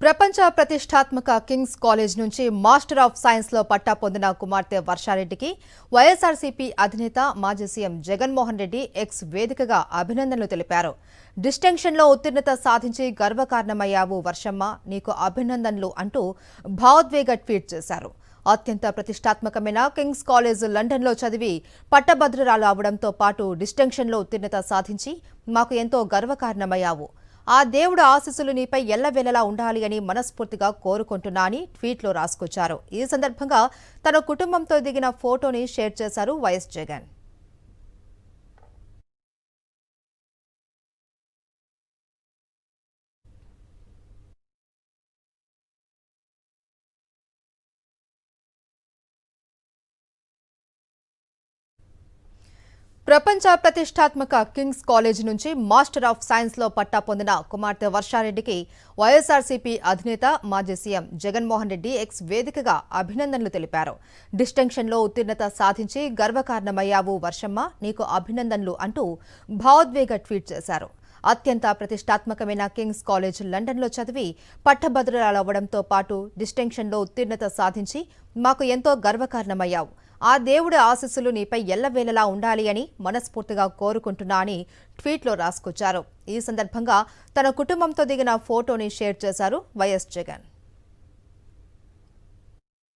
ప్రపంచ ప్రతిష్టాత్మక Kings College నుంచి మాస్టర్ ఆఫ్ సైన్స్లో పట్టా పొందిన కుమార్తె వర్షారెడ్డికి వైఎస్ఆర్సీపీ అధినేత మాజీ సీఎం జగన్మోహన్ రెడ్డి ఎక్స్ వేదికగా అభినందనలు తెలిపారు. డిస్టింక్షన్లో ఉత్తీర్ణత సాధించి గర్వకారణమయ్యావు వర్షమ్మ నీకు అభినందనలు అంటూ భావోద్వేగ ట్వీట్ చేశారు. అత్యంత ప్రతిష్టాత్మకమైన కింగ్స్ కాలేజ్ లండన్లో చదివి పట్టభద్రురాలు అవడంతో పాటు డిస్టింక్షన్లో ఉత్తీర్ణత సాధించి మాకు ఎంతో గర్వకారణమయ్యావు. ఆ దేవుడు ఆశీస్సులు నీపై ఎల్లవెల్లలా ఉండాలి అని మనస్ఫూర్తిగా కోరుకుంటున్నా అని ట్వీట్లో రాసుకొచ్చారు. ఈ సందర్భంగా తన కుటుంబంతో దిగిన ఫోటోని షేర్ చేశారు వైఎస్ జగన్. ప్రపంచ ప్రతిష్టాత్మక కింగ్స్ కాలేజ్ నుంచి మాస్టర్ ఆఫ్ సైన్స్లో పట్టా పొందిన కుమార్తె వర్షారెడ్డికి వైఎస్ఆర్సీపీ అధినేత మాజీ సీఎం జగన్మోహన్ రెడ్డి ఎక్స్ వేదికగా అభినందనలు తెలిపారు. డిస్టింక్షన్లో ఉత్తీర్ణత సాధించి గర్వకారణమయ్యావు వర్షమ్మ నీకు అభినందనలు అంటూ భావోద్వేగ ట్వీట్ చేశారు. అత్యంత ప్రతిష్టాత్మకమైన కింగ్స్ కాలేజ్ లండన్లో చదివి పట్టభద్రురాలవ్వడంతో పాటు డిస్టింక్షన్లో ఉత్తీర్ణత సాధించి మాకు ఎంతో గర్వకారణమయ్యావు. ఆ దేవుడి ఆశీస్సులు నీపై ఎల్లవేళలా ఉండాలి అని మనస్ఫూర్తిగా కోరుకుంటున్నా అని ట్వీట్లో రాసుకొచ్చారు. ఈ సందర్భంగా తన కుటుంబంతో దిగిన ఫోటోని షేర్ చేశారు వైఎస్ జగన్.